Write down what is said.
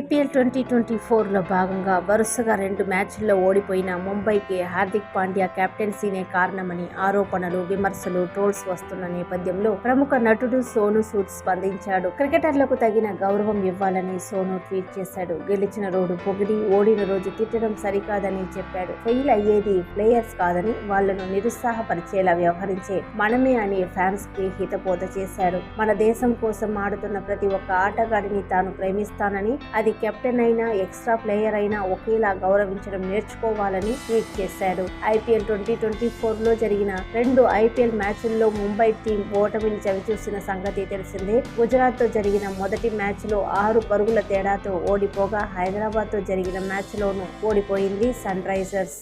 IPL twenty twenty ఫోర్లో భాగంగా వరుసగా రెండు మ్యాచ్ల్లో ఓడిపోయిన ముంబైకి హార్దిక్ పాండ్యా కెప్టెన్సీనే కారణమని ఆరోపణలు విమర్శలు ట్రోల్స్ వస్తున్న నేపథ్యంలో ప్రముఖ నటుడు సోను సూద్ స్పందించాడు. క్రికెటర్లకు తగిన గౌరవం ఇవ్వాలని సోను ట్వీట్ చేశాడు. గెలిచిన రోడ్డు పొగిడి ఓడిన రోజు తిట్టడం సరికాదని చెప్పాడు. ఫెయిల్ అయ్యేది ప్లేయర్స్ కాదని వాళ్ళను నిరుత్సాహపరిచేలా వ్యవహరించే మనమే అని ఫ్యాన్స్కి హితబోధ చేశాడు. మన దేశం కోసం ఆడుతున్న ప్రతి ఒక్క ఆటగాడిని తాను ప్రేమిస్తానని అది కెప్టెన్ అయినా ఎక్స్ట్రా ప్లేయర్ అయినా ఒకేలా గౌరవించడం నేర్చుకోవాలని ట్వీట్ చేశాడు. ఐపీఎల్ ట్వంటీ ట్వంటీ ఫోర్లో జరిగిన రెండు ఐపీఎల్ మ్యాచ్ల్లో ముంబై టీం ఓటమిని చవిచూసిన సంగతి తెలిసిందే. గుజరాత్తో జరిగిన మొదటి మ్యాచ్లో ఆరు పరుగుల తేడాతో ఓడిపోగా హైదరాబాద్తో జరిగిన మ్యాచ్ లోనూ ఓడిపోయింది సన్ రైజర్స్